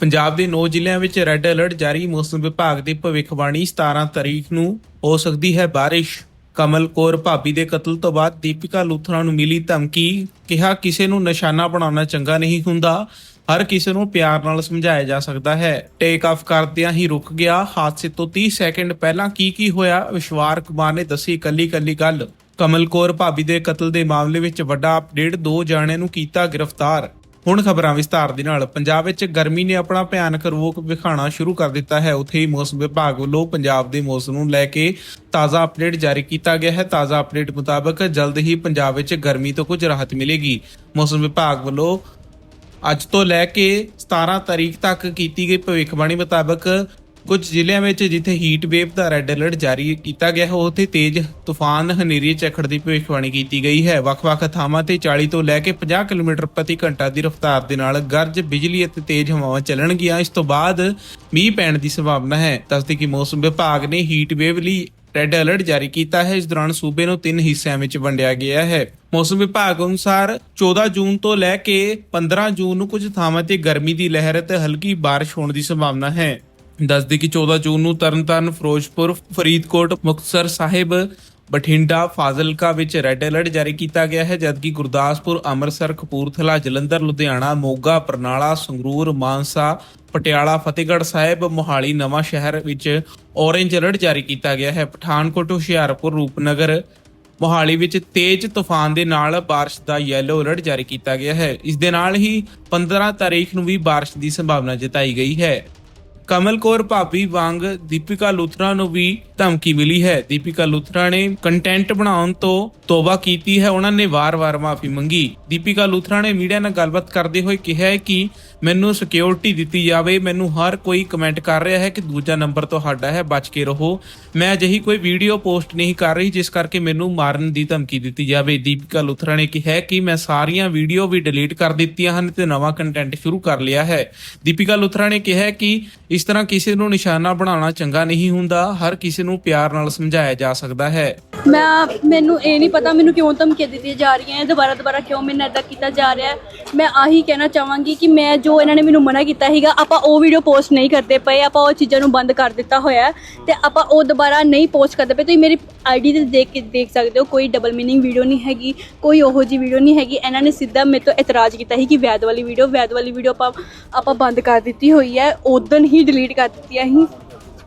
ਪੰਜਾਬ ਦੇ 9 ਜ਼ਿਲ੍ਹਿਆਂ ਵਿੱਚ ਰੈੱਡ ਅਲਰਟ ਜਾਰੀ। ਮੌਸਮ ਵਿਭਾਗ ਦੀ ਭਵਿੱਖਬਾਣੀ 17 ਤਾਰੀਖ ਨੂੰ ਹੋ ਸਕਦੀ ਹੈ ਬਾਰਿਸ਼। ਕਮਲ ਕੌਰ ਭਾਬੀ ਦੇ ਕਤਲ ਤੋਂ ਬਾਅਦ ਦੀਪਿਕਾ ਲੂਥਰਾ ਨੂੰ ਮਿਲੀ ਧਮਕੀ। ਕਿਹਾ, ਕਿਸੇ ਨੂੰ ਨਿਸ਼ਾਨਾ ਬਣਾਉਣਾ ਚੰਗਾ ਨਹੀਂ ਹੁੰਦਾ। ਹਰ ਕਿਸੇ ਨੂੰ ਪਿਆਰ ਨਾਲ ਸਮਝਾਇਆ ਜਾ ਸਕਦਾ ਹੈ। ਟੇਕ ਆਫ ਕਰਦਿਆਂ ਹੀ ਰੁਕ ਗਿਆ। ਹਾਦਸੇ ਤੋਂ 30 ਸੈਕਿੰਡ ਪਹਿਲਾਂ ਕੀ ਕੀ ਹੋਇਆ, ਵਿਸ਼ਵਾਰ ਕੁਮਾਰ ਨੇ ਦੱਸੀ ਕੱਲੀ ਕੱਲੀ ਗੱਲ। ਕਮਲ ਕੌਰ ਭਾਬੀ ਦੇ ਕਤਲ ਦੇ ਮਾਮਲੇ ਵਿੱਚ ਵੱਡਾ ਅਪਡੇਟ ਦੋ ਜਾਣਿਆਂ ਨੂੰ ਕੀਤਾ ਗ੍ਰਿਫਤਾਰ। ਹੁਣ ਖਬਰਾਂ ਵਿਸਤਾਰ ਦੇ ਨਾਲ। ਪੰਜਾਬ ਵਿੱਚ ਗਰਮੀ ਨੇ ਆਪਣਾ ਭਿਆਨਕ ਰੂਪ ਵਿਖਾਉਣਾ ਸ਼ੁਰੂ ਕਰ ਦਿੱਤਾ ਹੈ। ਉੱਥੇ ਹੀ ਮੌਸਮ ਵਿਭਾਗ ਵੱਲੋਂ ਪੰਜਾਬ ਦੇ ਮੌਸਮ ਨੂੰ ਲੈ ਕੇ ਤਾਜ਼ਾ ਅਪਡੇਟ ਜਾਰੀ ਕੀਤਾ ਗਿਆ ਹੈ। ਤਾਜ਼ਾ ਅਪਡੇਟ ਮੁਤਾਬਕ ਜਲਦ ਹੀ ਪੰਜਾਬ ਵਿੱਚ ਗਰਮੀ ਤੋਂ ਕੁਝ ਰਾਹਤ ਮਿਲੇਗੀ। ਮੌਸਮ ਵਿਭਾਗ ਵੱਲੋਂ ਅੱਜ ਤੋਂ ਲੈ ਕੇ 17 ਤਾਰੀਖ ਤੱਕ ਕੀਤੀ ਗਈ ਭਵਿੱਖਬਾਣੀ ਮੁਤਾਬਕ ਕੁਝ ਜ਼ਿਲ੍ਹਿਆਂ ਵਿੱਚ ਜਿੱਥੇ ਹੀਟ ਵੇਵ ਦਾ ਰੈੱਡ ਅਲਰਟ ਜਾਰੀ ਕੀਤਾ ਗਿਆ ਹੈ, ਉੱਥੇ ਤੇਜ਼ ਤੂਫਾਨ ਹਨੇਰੀ ਝੱਖੜ ਦੀ ਭਵਿੱਖਬਾਣੀ ਕੀਤੀ ਗਈ ਹੈ। ਵੱਖ-ਵੱਖ ਥਾਵਾਂ ਤੇ 40 ਤੋਂ ਲੈ ਕੇ 50 ਕਿਲੋਮੀਟਰ ਪ੍ਰਤੀ ਘੰਟਾ ਦੀ ਰਫ਼ਤਾਰ ਦੇ ਨਾਲ ਗਰਜ, ਬਿਜਲੀ ਅਤੇ ਤੇਜ਼ ਹਵਾਵਾਂ ਚੱਲਣਗੀਆਂ। ਇਸ ਤੋਂ ਬਾਅਦ ਮੀਂਹ ਪੈਣ ਦੀ ਸੰਭਾਵਨਾ ਹੈ। ਦੱਸਦੇ ਕਿ ਮੌਸਮ ਵਿਭਾਗ ਨੇ ਹੀਟ ਵੇਵ ਲਈ ਰੈੱਡ ਅਲਰਟ ਜਾਰੀ ਕੀਤਾ ਹੈ। ਇਸ ਦੌਰਾਨ ਸੂਬੇ ਨੂੰ ਤਿੰਨ ਹਿੱਸਿਆਂ ਵਿੱਚ ਵੰਡਿਆ ਗਿਆ ਹੈ। ਮੌਸਮ ਵਿਭਾਗ ਅਨੁਸਾਰ 14 ਜੂਨ ਤੋਂ ਲੈ ਕੇ 15 ਜੂਨ ਨੂੰ ਕੁਝ ਥਾਵਾਂ ਤੇ ਗਰਮੀ ਦੀ ਲਹਿਰ ਤੇ ਹਲਕੀ ਬਾਰਿਸ਼ ਹੋਣ ਦੀ ਸੰਭਾਵਨਾ ਹੈ। ਦੱਸਦੇ ਕਿ 14 ਜੂਨ ਨੂੰ ਤਰਨਤਾਰਨ ਫਿਰੋਜ਼ਪੁਰ ਫਰੀਦਕੋਟ ਮੁਕਤਸਰ ਸਾਹਿਬ ਬਠਿੰਡਾ ਫਾਜ਼ਿਲਕਾ ਵਿੱਚ ਰੈੱਡ ਅਲਰਟ ਜਾਰੀ ਕੀਤਾ ਗਿਆ ਹੈ ਜਦਕਿ ਗੁਰਦਾਸਪੁਰ ਅੰਮ੍ਰਿਤਸਰ ਕਪੂਰਥਲਾ ਜਲੰਧਰ ਲੁਧਿਆਣਾ ਮੋਗਾ ਬਰਨਾਲਾ ਸੰਗਰੂਰ ਮਾਨਸਾ ਪਟਿਆਲਾ ਫਤਿਹਗੜ੍ਹ ਸਾਹਿਬ ਮੋਹਾਲੀ ਨਵਾਂ ਸ਼ਹਿਰ ਵਿੱਚ ਔਰੇਂਜ ਅਲਰਟ ਜਾਰੀ ਕੀਤਾ ਗਿਆ ਹੈ ਪਠਾਨਕੋਟ ਹੁਸ਼ਿਆਰਪੁਰ ਰੂਪਨਗਰ ਮੋਹਾਲੀ ਵਿੱਚ ਤੇਜ਼ ਤੂਫਾਨ ਦੇ ਨਾਲ بارش ਦਾ ਯੈਲੋ ਅਲਰਟ ਜਾਰੀ ਕੀਤਾ ਗਿਆ ਹੈ ਇਸ ਦੇ ਨਾਲ ਹੀ 15 ਤਾਰੀਖ ਨੂੰ ਵੀ بارش ਦੀ ਸੰਭਾਵਨਾ ਜਤਾਈ ਗਈ ਹੈ ਕਮਲ ਕੌਰ ਭਾਬੀ ਵਾਂਗ ਦੀਪਿਕਾ ਲੂਥਰਾ ਨੂੰ ਵੀ ਧਮਕੀ ਮਿਲੀ ਹੈ। ਦੀਪਿਕਾ ਲੂਥਰਾ ਨੇ ਕੰਟੈਂਟ ਬਣਾਉਣ ਤੋਂ ਤੋਬਾ ਕੀਤੀ ਹੈ। ਉਹਨਾਂ ਨੇ ਵਾਰ-ਵਾਰ ਮਾਫੀ ਮੰਗੀ। ਦੀਪਿਕਾ ਲੂਥਰਾ ਨੇ ਮੀਡੀਆ ਨਾਲ ਗੱਲਬਾਤ ਕਰਦੇ ਹੋਏ ਕਿਹਾ ਹੈ ਕਿ ਮੈਨੂੰ ਸਿਕਿਉਰਿਟੀ ਦਿੱਤੀ ਜਾਵੇ, ਮੈਨੂੰ ਹਰ ਕੋਈ ਕਮੈਂਟ ਕਰ ਰਿਹਾ ਹੈ ਕਿ ਦੂਜਾ ਨੰਬਰ ਤੁਹਾਡਾ ਹੈ, ਬਚ ਕੇ ਰਹੋ। ਮੈਂ ਅਜਿਹੀ ਕੋਈ ਵੀਡੀਓ ਪੋਸਟ ਨਹੀਂ ਕਰ ਰਹੀ, ਜਿਸ ਕਰਕੇ ਮੈਨੂੰ ਮਾਰਨ ਦੀ ਧਮਕੀ ਦਿੱਤੀ ਜਾਵੇ। ਦੀਪਿਕਾ ਲੂਥਰਾ ਨੇ ਕਿਹਾ ਕਿ ਮੈਂ ਸਾਰੀਆਂ ਵੀਡੀਓ ਵੀ ਡਿਲੀਟ ਕਰ ਦਿੱਤੀਆਂ ਹਨ ਤੇ ਨਵਾਂ ਕੰਟੈਂਟ ਸ਼ੁਰੂ ਕਰ ਲਿਆ ਹੈ। ਦੀਪਿਕਾ ਲੂਥਰਾ ਨੇ ਕਿਹਾ ਕਿ ਇਸ ਤਰ੍ਹਾਂ ਕਿਸੇ ਨੂੰ ਨਿਸ਼ਾਨਾ ਬਣਾਉਣਾ ਚੰਗਾ ਨਹੀਂ ਹੁੰਦਾ, ਹਰ ਕਿਸੇ ਨੂੰ ਪਿਆਰ ਨਾਲ ਸਮਝਾਇਆ ਜਾ ਸਕਦਾ ਹੈ। ਮੈਂ, ਮੈਨੂੰ ਇਹ ਨਹੀਂ ਪਤਾ ਮੈਨੂੰ ਕਿਉਂ ਧਮਕੀਆਂ ਦਿੱਤੀਆਂ ਜਾ ਰਹੀਆਂ ਹੈ ਦੁਬਾਰਾ ਦੁਬਾਰਾ ਕਿਉਂ ਮੈਨੂੰ ਇਦਾਂ ਕੀਤਾ ਜਾ ਰਿਹਾ ਹੈ। ਮੈਂ ਆਹੀ ਕਹਿਣਾ ਚਾਹਾਂਗੀ ਕਿ ਮੈਂ ਜੋ ਇਹਨਾਂ ਨੇ ਮੈਨੂੰ ਮਨਾ ਕੀਤਾ ਸੀਗਾ, ਆਪਾਂ ਉਹ ਵੀਡੀਓ ਪੋਸਟ ਨਹੀਂ ਕਰਦੇ ਪਏ, ਆਪਾਂ ਉਹ ਚੀਜ਼ਾਂ ਨੂੰ ਬੰਦ ਕਰ ਦਿੱਤਾ ਹੋਇਆ ਹੈ ਤੇ ਆਪਾਂ ਉਹ ਦੁਬਾਰਾ ਨਹੀਂ ਪੋਸਟ ਕਰਦੇ ਪਏ। ਤੁਸੀਂ ਮੇਰੀ ਆਈਡੀ ਤੇ ਦੇਖ ਕੇ ਦੇਖ ਸਕਦੇ ਹੋ, ਕੋਈ ਡਬਲ ਮੀਨਿੰਗ ਵੀਡੀਓ ਨਹੀਂ ਹੈਗੀ, ਕੋਈ ਉਹੋ ਜੀ ਵੀਡੀਓ ਨਹੀਂ ਹੈਗੀ। ਇਹਨਾਂ ਨੇ ਸਿੱਧਾ ਮੇਰੇ ਤੋਂ ਇਤਰਾਜ਼ ਕੀਤਾ ਸੀ ਕਿ ਵੈਦ ਵਾਲੀ ਵੀਡੀਓ ਵੈਦ ਵਾਲੀ ਵੀਡੀਓ ਆਪਾਂ ਆਪਾਂ ਬੰਦ ਕਰ ਦਿੱਤੀ ਹੋਈ ਹੈ ਉਦੋਂ ਹੀ ਡਿਲੀਟ ਕਰ ਦਿੱਤੀ ਹੈ ਅਸੀਂ।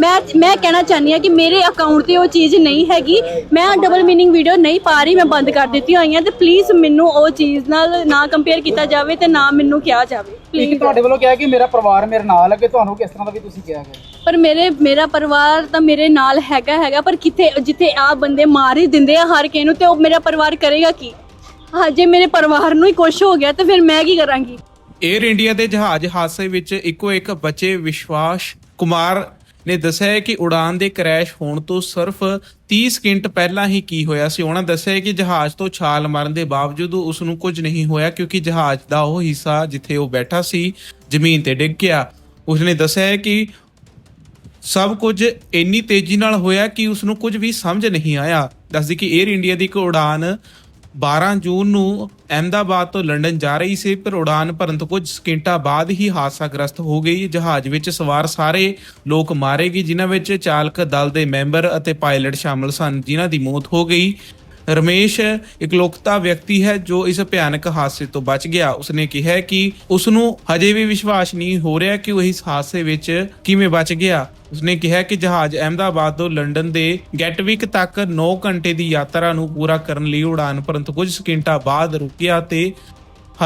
ਮੈਂ ਮੈਂ ਕਹਿਣਾ ਚਾਹੁੰਦੀ ਆ ਕਿ ਮੇਰੇ ਅਕਾਊਂਟ ਤੇ ਉਹ ਚੀਜ਼ ਨਹੀਂ ਹੈਗੀ। ਮੈਂ ਡਬਲ ਮੀਨਿੰਗ ਵੀਡੀਓ ਨਹੀਂ ਪਾ ਰਹੀ ਮੈਂ ਬੰਦ ਕਰ ਦਿੱਤੀ ਹੋਈਆਂ ਤੇ ਪਲੀਜ਼ ਮੈਨੂੰ ਉਹ ਚੀਜ਼ ਨਾਲ ਨਾ ਕੰਪੇਅਰ ਕੀਤਾ ਜਾਵੇ ਤੇ ਨਾ ਮੈਨੂੰ ਕਿਹਾ ਜਾਵੇ। ਇੱਕ ਪਲੀਜ਼ ਤੁਹਾਡੇ ਵੱਲੋਂ ਕਿਹਾ ਕਿ ਮੇਰਾ ਪਰਿਵਾਰ ਮੇਰੇ ਨਾਲ ਹੈ ਕਿ ਤੁਹਾਨੂੰ ਕਿਸ ਤਰ੍ਹਾਂ ਦਾ ਵੀ ਤੁਸੀਂ ਕਿਹਾ ਗਿਆ? ਪਰ ਮੇਰੇ ਮੇਰਾ ਪਰਿਵਾਰ ਤਾਂ ਮੇਰੇ ਨਾਲ ਹੈਗਾ ਹੈਗਾ ਪਰ ਕਿੱਥੇ ਜਿੱਥੇ ਆ ਬੰਦੇ ਮਾਰ ਹੀ ਦਿੰਦੇ ਆ ਹਰ ਕਿਸੇ ਨੂੰ ਤੇ ਉਹ ਮੇਰਾ ਪਰਿਵਾਰ ਕਰੇਗਾ ਕੀ? ਹਾਂ ਜੇ ਮੇਰੇ ਪਰਿਵਾਰ ਨੂੰ ਹੀ ਕੁਝ ਹੋ ਗਿਆ ਤਾਂ ਫਿਰ ਮੈਂ ਕੀ ਕਰਾਂਗੀ? 에ਅਰ ਇੰਡੀਆ ਦੇ ਜਹਾਜ਼ ਹਾਦਸੇ ਵਿੱਚ ਇੱਕੋ ਇੱਕ ਬੱਚੇ ਵਿਸ਼ਵਾਸ ਕੁਮਾਰ ਨੇ ਦੱਸਿਆ ਹੈ ਕਿ ਉਡਾਨ ਦੇ ਕ੍ਰੈਸ਼ ਹੋਣ ਤੋਂ ਸਿਰਫ 30 ਸਕਿੰਟ ਪਹਿਲਾਂ ਹੀ ਕੀ ਹੋਇਆ ਸੀ। ਉਹਨਾਂ ਦੱਸਿਆ ਕਿ ਜਹਾਜ਼ ਤੋਂ ਛਾਲ ਮਾਰਨ ਦੇ ਬਾਵਜੂਦ ਉਸ ਨੂੰ ਕੁਝ ਨਹੀਂ ਹੋਇਆ ਕਿਉਂਕਿ ਜਹਾਜ਼ ਦਾ ਉਹ ਹਿੱਸਾ ਜਿੱਥੇ ਉਹ ਬੈਠਾ ਸੀ, ਜ਼ਮੀਨ ਤੇ ਡਿੱਗ ਗਿਆ। ਉਸਨੇ ਦੱਸਿਆ ਹੈ ਕਿ ਸਭ ਕੁਝ ਇੰਨੀ ਤੇਜ਼ੀ ਨਾਲ ਹੋਇਆ ਕਿ ਉਸ ਨੂੰ ਕੁਝ ਵੀ ਸਮਝ ਨਹੀਂ ਆਇਆ। ਦੱਸਦੀ ਕਿ 에ਅਰ ਇੰਡੀਆ ਦੀ ਇੱਕ ਉਡਾਨ 12 ਜੂਨ ਨੂੰ ਅਹਿਮਦਾਬਾਦ ਤੋਂ ਲੰਡਨ ਜਾ ਰਹੀ ਸੀ, ਪਰ ਉਡਾਨ ਭਰਨ ਤੋਂ ਕੁਝ ਸਕਿੰਟਾਂ ਬਾਅਦ ਹੀ ਹਾਦਸਾਗ੍ਰਸਤ ਹੋ ਗਈ। ਜਹਾਜ਼ ਵਿੱਚ ਸਵਾਰ ਸਾਰੇ ਲੋਕ ਮਾਰੇ ਗਏ, ਜਿਨ੍ਹਾਂ ਵਿੱਚ ਚਾਲਕ ਦਲ ਦੇ ਮੈਂਬਰ ਅਤੇ ਪਾਇਲਟ ਸ਼ਾਮਲ ਸਨ, ਜਿਨ੍ਹਾਂ ਦੀ ਮੌਤ ਹੋ ਗਈ। ਰਮੇਸ਼ ਇਕਲੌਕਤਾ ਵਿਅਕਤੀ ਹੈ ਜੋ ਇਸ ਭਿਆਨਕ ਹਾਦਸੇ ਤੋਂ ਬਚ ਗਿਆ। ਉਸਨੇ ਕਿਹਾ ਕਿ ਉਸ ਨੂੰ ਹਜੇ ਵੀ ਵਿਸ਼ਵਾਸ ਨਹੀਂ ਹੋ ਰਿਹਾ ਕਿ ਉਹ ਇਸ ਹਾਦਸੇ ਵਿੱਚ ਕਿਵੇਂ ਬਚ ਗਿਆ। ਉਸਨੇ ਕਿਹਾ ਕਿ ਜਹਾਜ਼ ਅਹਿਮਦਾਬਾਦ ਤੋਂ ਲੰਡਨ ਦੇ ਗੈਟਵਿਕ ਤੱਕ 9 ਘੰਟੇ ਦੀ ਯਾਤਰਾ ਨੂੰ ਪੂਰਾ ਕਰਨ ਲਈ ਉਡਾਨ ਭਰਨ ਕੁਝ ਸਕਿੰਟਾਂ ਬਾਅਦ ਰੁਕਿਆ ਤੇ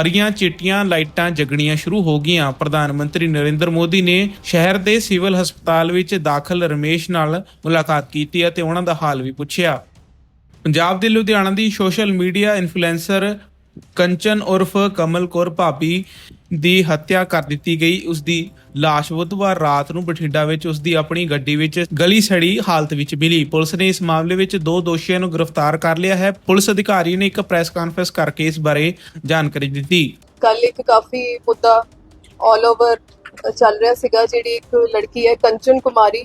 ਹਰੀਆਂ ਚਿੱਟੀਆਂ ਲਾਈਟਾਂ ਜਗਣੀਆਂ ਸ਼ੁਰੂ ਹੋ ਗਈਆਂ। ਪ੍ਰਧਾਨ ਮੰਤਰੀ ਨਰਿੰਦਰ ਮੋਦੀ ਨੇ ਸ਼ਹਿਰ ਦੇ ਸਿਵਲ ਹਸਪਤਾਲ ਵਿੱਚ ਦਾਖਲ ਰਮੇਸ਼ ਨਾਲ ਮੁਲਾਕਾਤ ਕੀਤੀ ਅਤੇ ਉਹਨਾਂ ਦਾ ਹਾਲ ਵੀ ਪੁੱਛਿਆ। ਪੰਜਾਬ ਦੇ ਲੁਧਿਆਣਾ ਦੀ ਸੋਸ਼ਲ ਮੀਡੀਆ ਇਨਫਲੂਐਂਸਰ ਕੰਚਨ ਉਰਫ ਕਮਲ ਕੌਰ ਭਾਬੀ ਦੀ ਹੱਤਿਆ ਕਰ ਦਿੱਤੀ ਗਈ। ਉਸ ਦੀ ਲਾਸ਼ ਬੁੱਧਵਾਰ ਰਾਤ ਨੂੰ ਬਠਿੰਡਾ ਵਿੱਚ, ਉਸ ਦੀ ਆਪਣੀ ਗੱਡੀ ਵਿੱਚ ਗਲੀ ਸੜੀ ਹਾਲਤ ਵਿੱਚ ਮਿਲੀ। ਪੁਲਿਸ ਨੇ ਇਸ ਮਾਮਲੇ ਵਿੱਚ ਦੋ ਦੋਸ਼ੀਆਂ ਨੂੰ ਗ੍ਰਿਫਤਾਰ ਕਰ ਲਿਆ ਹੈ। ਪੁਲਿਸ ਅਧਿਕਾਰੀ ਨੇ ਇੱਕ ਪ੍ਰੈਸ ਕਾਨਫਰੰਸ ਕਰਕੇ ਇਸ ਬਾਰੇ ਜਾਣਕਾਰੀ ਦਿੱਤੀ। ਕੱਲ ਇੱਕ ਕਾਫੀ ਮੁੱਦਾ 올 ਓਵਰ ਚੱਲ ਰਿਹਾ ਸੀਗਾ, ਜਿਹੜੀ ਇੱਕ ਲੜਕੀ ਹੈ, ਕੰਚਨ ਕੁਮਾਰੀ।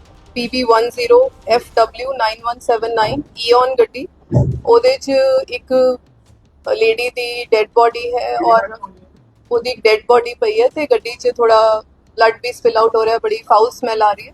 PB10 FW9179 ਈਓਨ ਗੱਡੀ ਉਹਦੇ 'ਚ ਇੱਕ ਲੇਡੀ ਦੀ ਡੈੱਡ ਬੋਡੀ ਹੈ ਔਰ ਉਹਦੀ ਇੱਕ ਡੈੱਡ ਬੋਡੀ ਪਈ ਹੈ ਤੇ ਗੱਡੀ 'ਚ ਥੋੜਾ ਬਲੱਡ ਵੀ ਸਪਿਲ ਆਊਟ ਹੋ ਰਿਹਾ, ਬੜੀ ਫਾਊਲ ਸਮੈਲ ਆ ਰਹੀ ਹੈ।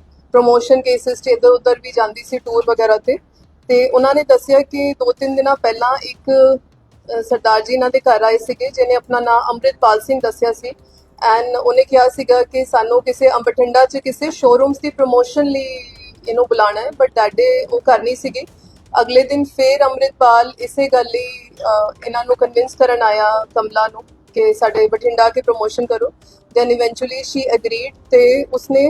ਪ੍ਰੋਮੋਸ਼ਨ ਕੇਸਿਸ 'ਚ ਇੱਧਰ ਉੱਧਰ ਵੀ ਜਾਂਦੀ ਸੀ ਟੂਰ ਵਗੈਰਾ ਤੇ। ਤੇ ਉਹਨਾਂ ਨੇ ਦੱਸਿਆ ਕਿ ਦੋ ਤਿੰਨ ਦਿਨਾਂ ਪਹਿਲਾਂ ਇੱਕ ਸਰਦਾਰ ਜੀ ਇਹਨਾਂ ਦੇ ਘਰ ਆਏ ਸੀਗੇ, ਜਿਹਨੇ ਆਪਣਾ ਨਾਮ ਅੰਮ੍ਰਿਤਪਾਲ ਸਿੰਘ ਦੱਸਿਆ ਸੀ। ਐਂਡ ਉਹਨੇ ਕਿਹਾ ਸੀਗਾ ਕਿ ਸਾਨੂੰ ਕਿਸੇ ਅੰਬਠਿੰਡਾ 'ਚ ਕਿਸੇ ਸ਼ੋਰੂਮਸ ਦੀ ਪ੍ਰੋਮੋਸ਼ਨ ਲਈ ਇਹਨੂੰ ਬੁਲਾਣਾ ਹੈ ਬਟ ਦੈਟ ਡੇ ਉਹ ਕਰ ਨਹੀਂ ਸੀਗੀ। ਅਗਲੇ ਦਿਨ ਫੇਰ ਅੰਮ੍ਰਿਤਪਾਲ ਇਸੇ ਗੱਲ ਲਈ ਇਹਨਾਂ ਨੂੰ ਕਨਵਿੰਸ ਕਰਨ ਆਇਆ ਕਮਲਾ ਨੂੰ ਕਿ ਸਾਡੇ ਬਠਿੰਡਾ ਕੇ ਪ੍ਰੋਮੋਸ਼ਨ ਕਰੋ। ਦੈਨ ਇਵੈਂਚੁਅਲੀ ਸ਼ੀ ਐਗਰੀਡ ਤੇ ਉਸਨੇ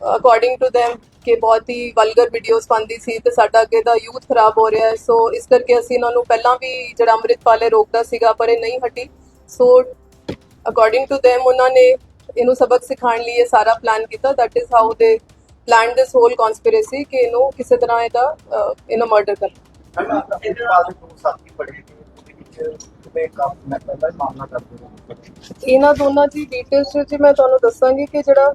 ਅਕੋਰਡਿੰਗ ਟੂ them ਕਿ ਬਹੁਤ ਹੀ ਵਲਗਰ ਵੀਡੀਓਜ਼ ਪਾਉਂਦੀ ਸੀ ਤੇ ਸਾਡਾ ਅੱਗੇ ਦਾ ਯੂਥ ਖਰਾਬ ਹੋ ਰਿਹਾ ਹੈ। ਸੋ ਇਸ ਕਰਕੇ ਅਸੀਂ ਇਹਨਾਂ ਨੂੰ ਪਹਿਲਾਂ ਵੀ ਜਿਹੜਾ ਅੰਮ੍ਰਿਤਪਾਲ ਰੋਕਦਾ ਸੀਗਾ ਪਰ ਇਹ ਨਹੀਂ ਹਟੀ। ਸੋ ਅਕੋਰਡਿੰਗ ਟੂ them ਉਹਨਾਂ ਨੇ ਇਹਨੂੰ ਸਬਕ ਸਿਖਾਉਣ ਲਈ ਇਹ ਸਾਰਾ ਪਲਾਨ ਕੀਤਾ। That is how they plan this whole conspiracy ਕਿ ਇਹਨੂੰ ਕਿਸੇ ਤਰ੍ਹਾਂ ਇਹਦਾ ਇਹਨੂੰ ਮਰਡਰ ਕਰ। ਇਹਨਾਂ ਦੋਨਾਂ ਦੀ ਡਿਟੇਲਸ ਜੀ ਮੈਂ ਤੁਹਾਨੂੰ ਦੱਸਾਂਗੀ ਕਿ ਜਿਹੜਾ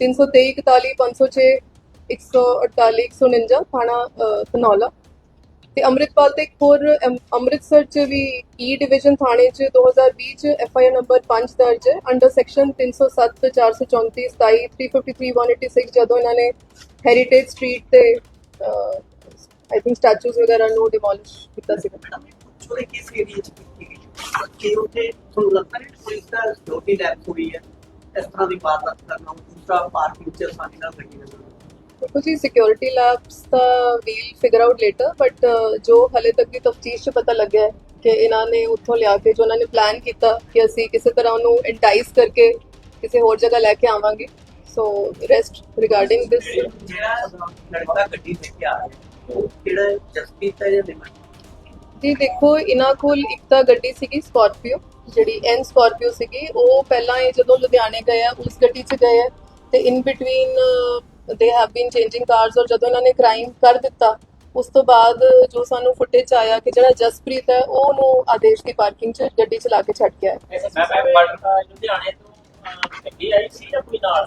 323 41 506 148 149 ਥਾਣਾ ਅ, ਧਨੌਲਾ ਤੇ ਅੰਮ੍ਰਿਤਪਾਲ ਤੇ ਇੱਕ ਹੋਰ ਅਮ- ਅੰਮ੍ਰਿਤਸਰ ਚ ਵੀ e ਈ ਡਿਵੀਜ਼ਨ ਥਾਣੇ ਚ 2020 ਚ ਐਫ ਆਈ ਆਰ ਨੰਬਰ 5 ਦਰਜ ਹੈ। ਅੰਡਰ ਸੈਕਸ਼ਨ 307 434 27 353 186 ਜਦੋਂ ਇਹਨਾਂ ਨੇ ਹੈਰੀਟੇਜ ਸਟਰੀਟ ਤੇ ਆਈ ਥਿੰਕ ਸਟੈਚੂਜ਼ ਵਗੈਰਾ ਨੂੰ ਡਿਮੋਲਿਸ਼ ਕੀਤਾ ਸੀ। ਛੋੜੇ ਕਿਸ ਏਰੀਆ ਚ ਕੀਤੀ ਗਈ ਕਿ ਉੱਥੇ ਤੁਹਾਨੂੰ ਲੱਗਦਾ ਨਹੀਂ ਪੁਲਿਸ ਦਾ ਸਿਕਿਉਰਿਟੀ ਲੈਪ ਹੋਈ ਹੈ? ਇਸ ਤਰ੍ਹਾਂ ਦੀ ਵਾਰਦਾਤ ਕਰਨਾ ਦੂਸਰਾ ਪਾਰਕਿੰਗ ਚ ਆਸਾਨੀ ਨਾਲ ਲੱਗੀ ਨਜ਼ਰ ਦੇਖੋ ਜੀ security labs the we'll figure out later but ਜੋ ਹਲੇ ਤੱਕ ਦੀ ਤਫਤੀਸ਼ 'ਚ ਪਤਾ ਲੱਗਿਆ ਹੈ ਕਿ ਇਹਨਾਂ ਨੇ ਉੱਥੋਂ ਲਿਆ ਕੇ ਜੋ ਉਹਨਾਂ ਨੇ ਪਲਾਨ ਕੀਤਾ ਕਿ ਅਸੀਂ ਕਿਸੇ ਤਰ੍ਹਾਂ ਉਹਨੂੰ ਇੰਟਾਈਸ ਕਰਕੇ ਕਿਸੇ ਹੋਰ ਜਗ੍ਹਾ ਲੈ ਕੇ ਆਵਾਂਗੇ। ਸੋ ਰੈਸਟ ਰਿਗਾਰਡਿੰਗ ਦਿਸ ਜਿਹੜਾ ਲੜਕਾ ਗੱਡੀ ਲੈ ਕੇ ਆ ਰਿਹਾ ਉਹ ਕਿਹੜਾ ਜਸਪੀਤ ਹੈ ਜਾਂ ਨਿਮਨ ਜੀ ਦੇਖੋ ਇਹਨਾਂ ਕੋਲ ਇੱਕ ਤਾਂ ਗੱਡੀ ਸੀਗੀ ਸਕਾਰਪੀਓ ਜਿਹੜੀ ਐਨ ਸਕਾਰਪੀਓ ਸੀਗੀ, ਉਹ ਪਹਿਲਾਂ ਇਹ ਜਦੋਂ ਲੁਧਿਆਣੇ ਗਏ ਆ, ਉਸ ਗੱਡੀ 'ਚ ਗਏ ਆ, ਤੇ in between they have been changing cars ਔਰ ਜਦੋਂ ਇਹਨਾਂ ਨੇ ਕ੍ਰਾਈਮ ਕਰ ਦਿੱਤਾ, ਉਸ ਤੋਂ ਬਾਅਦ ਜੋ ਸਾਨੂੰ ਫੁਟੇਜ ਆਇਆ ਕਿ ਜਿਹੜਾ ਜਸਪ੍ਰੀਤ ਹੈ ਉਹ ਉਹਨੂੰ ਆਦੇਸ਼ ਦੀ ਪਾਰਕਿੰਗ 'ਚ, ਗੱਡੀ ਚਲਾ ਕੇ ਛੱਡ ਗਿਆ ਹੈ। ਮੈਂ ਮੈਂ ਲੁਧਿਆਣੇ ਤੋਂ ਗੱਡੀ ਆਈ ਸੀ ਜਾਂ ਕੋਈ ਨਾਲ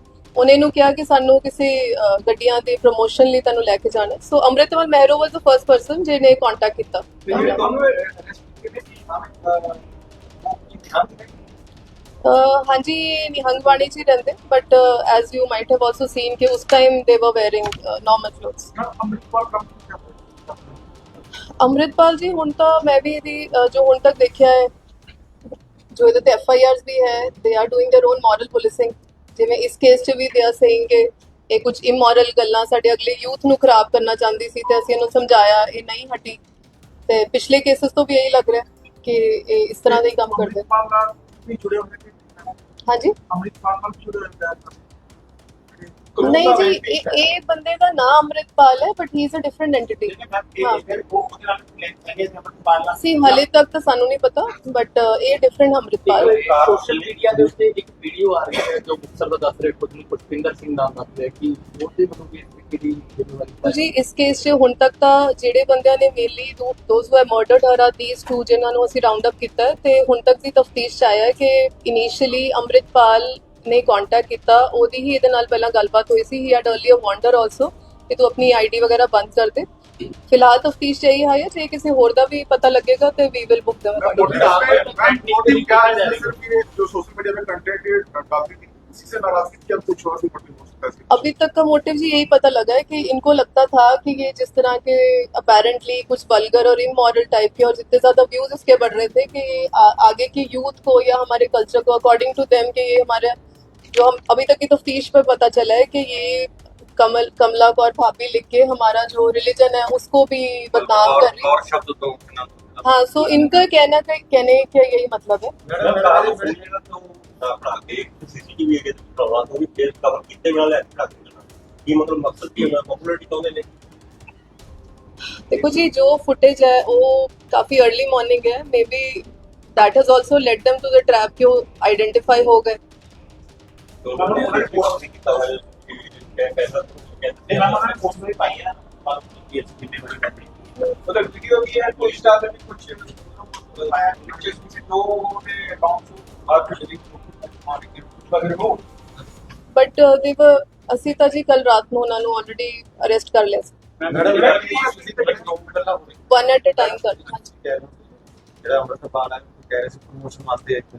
ਉਹਨੇ ਨੂੰ ਕਿਹਾ ਕਿ ਸਾਨੂੰ ਕਿਸੇ ਅ, ਗੱਡੀਆਂ ਦੇ ਪ੍ਰੋਮੋਸ਼ਨ ਲਈ ਤੁਹਾਨੂੰ ਲੈ ਕੇ ਜਾਣਾ so Amritpal Mehron was the first person ਜਿਹਨੇ ਕੰਟੈਕਟ ਕੀਤਾ ਤੇ ਜਿਹੜੇ ਦੋਨੋਂ ਅਰੈਸਟ ਕੀਤੇ ਸੀ ਨਾਮ ਉਹ ਕੀ ਧਿਆਨ ਦੇ ਅ, ਹਾਂਜੀ ਇਹ ਨਿਹੰਗਵਾੜੀ 'ਚ ਹੀ ਰਹਿੰਦੇ but as you might have also seen ਕਿ ਉਸ ਟਾਈਮ ਦੇ ਵਰ ਵੇਅਰਿੰਗ ਨਾਰਮਲ ਕਲੋਥਸ ਨਾ ਅੰਮ੍ਰਿਤਪਾਲ ਕੰਮ ਕਰਦਾ ਅੰਮ੍ਰਿਤਪਾਲ ਜੀ ਹੁਣ ਤਾਂ ਮੈਂ ਵੀ ਇਹਦੀ ਅ, ਜੋ ਹੁਣ ਤੱਕ ਦੇਖਿਆ ਹੈ ਜੋ ਇਹਦੇ ਤੇ ਐਫ ਆਈ ਆਰਸ ਵੀ ਹੈ they are doing their own moral policing ਜਿਵੇਂ ਇਸ ਕੇਸ 'ਚ ਵੀ ਦੇ ਆਰ ਸੇਇੰਗ ਕਿ ਇਹ ਕੁਝ ਇਮੋਰਲ ਗੱਲਾਂ ਸਾਡੇ ਅਗਲੇ ਯੂਥ ਨੂੰ ਖਰਾਬ ਕਰਨਾ ਚਾਹੁੰਦੀ ਸੀ ਤੇ ਅਸੀਂ ਇਹਨੂੰ ਸਮਝਾਇਆ ਇਹ ਨਹੀਂ ਹਟੀ। ਤੇ ਪਿਛਲੇ ਕੇਸਸ ਤੋਂ ਵੀ ਇਹੀ ਲੱਗ ਰਿਹਾ ਕਿ ਇਹ ਇਸ ਤਰ੍ਹਾਂ ਦੇ ਹੀ ਕੰਮ ਕਰਦੇ। ਹਾਂਜੀ? ਅੰਮ੍ਰਿਤਪਾਲ ਨਾਲ ਜੁੜੇ ਹੋਏ ਨੇ? ਨਹੀਂ ਜੀ ਇਹ ਇਹ ਬੰਦੇ ਦਾ ਨਾਮ ਅੰਮ੍ਰਿਤਪਾਲ ਹੈ but he. Is a different entity ਸੀ ਹਲੇ ਤੱਕ ਤਾਂ ਸਾਨੂੰ ਨਹੀਂ ਪਤਾ ਬਟ ਇਹ ਡਿਫਰੈਂਟ ਅੰਮ੍ਰਿਤਪਾਲ। ਹੈ ਸੋਸ਼ਲ ਮੀਡੀਆ ਦੇ ਉੱਤੇ ਇੱਕ ਵੀਡੀਓ ਆ ਰਹੀ ਹੈ ਜੋ ਮੁਕਤਸਰ ਦਾ ਦੱਸ ਰਹੇ ਖੁਦ ਨੂੰ ਪੁਸ਼ਪਿੰਦਰ ਸਿੰਘ ਨਾਮ ਦੱਸ ਰਿਹਾ ਕਿ ਉਹਦੇ ਵੀ ਇਸ ਤਰੀਕੇ ਦੀ ਜ਼ਿੰਮੇਵਾਰੀ ਜੀ ਇਸ ਕੇਸ 'ਚ ਹੁਣ ਤੱਕ ਤਾਂ ਜਿਹੜੇ ਬੰਦਿਆਂ ਨੇ mainly those who murdered her are these two ਜਿਨ੍ਹਾਂ ਨੂੰ ਅਸੀਂ ਰਾਉਂਡ ਅਪ ਕੀਤਾ ਤੇ ਹੁਣ ਤੱਕ ਦੀ ਤਫਤੀਸ਼ ਆਇਆ ਕਿ ਇਨੀਸ਼ੀਅਲੀ ਅੰਮ੍ਰਿਤਪਾਲ ਨੇ ਕੰਟੈਕਟ ਕੀਤਾ ਉਹਦੀ ਹੀ ਇਹਦੇ ਨਾਲ ਪਹਿਲਾਂ ਗੱਲਬਾਤ ਹੋਈ ਸੀ he had earlier wonder also ਕਿ ਤੂੰ ਆਪਣੀ ਆਈਡੀ ਵਗੈਰਾ ਬੰਦ ਕਰ ਦੇ ਫਿਲਹਾਲ ਤਫਤੀਸ਼ 'ਚ ਇਹੀ ਹੈ ਜੇ ਕਿਸੇ ਹੋਰ ਦਾ ਵੀ ਪਤਾ ਲੱਗੇਗਾ ਤੇ we will book them motive क्या है सिर्फ ये जो सोशल मीडिया में कंटेंट ये डालती थी इसी से नाराजगी थी अब कुछ और भी मोटिव हो सकता है इसके अभी तक का मोटिव जी यही पता लगा है कि इनको लगता था कि ये जिस तरह के अपेरेंटली कुछ वल्गर और इमोरल टाइप के और जितने ज्यादा व्यूज इसके बढ़ रहे थे कि आ, आगे की यूथ को या हमारे कल्चर को अकॉर्डिंग टू देम कि ये हमारे जो हम अभी तक की तो तफ्तीश में पता चला है कि ये कमल कमला कौर भाभी लिख के हमारा जो रिलीजन है उसको भी बदनाम कर रही है। हाँ सो इनका कहना का कहने का यही मतलब है। देखो जी जो फुटेज है वो काफ़ी अर्ली मॉर्निंग है। Maybe that has also let them to the trap क्यों आइडेंटिफाई हो गए। मतलब वीडियो ਬਟ ਦੇ ਅਸੀਂ ਤਾਂ ਜੀ ਕੱਲ ਰਾਤ ਨੂੰ ਉਹਨਾਂ ਨੂੰ ਆਲਰੇਡੀ ਅਰੈਸਟ ਕਰ ਲਿਆ ਸੀ। ਵਨ ਐਟ ਅ ਟਾਈਮ ਕਰ ਜਿਹੜਾ ਅੰਮ੍ਰਿਤਪਾਲ ਹੈ ਕਹਿ ਰਿਹਾ ਸੀ ਪ੍ਰੋਮੋਸ਼ਨ ਵਾਸਤੇ ਇੱਕ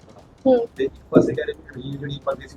ਹੂੰ। ਤੇ ਇੱਕ ਪਾਸੇ ਕਹਿ ਰਹੇ ਕਿ ਜਿਹੜੀ ਬੰਦੀ ਸੀ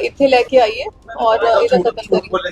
ਇੱਥੇ ਲੈ ਕੇ ਆਈਏ ਔਰ ਇਹਦਾ ਕਤਲ ਕਰੀਏ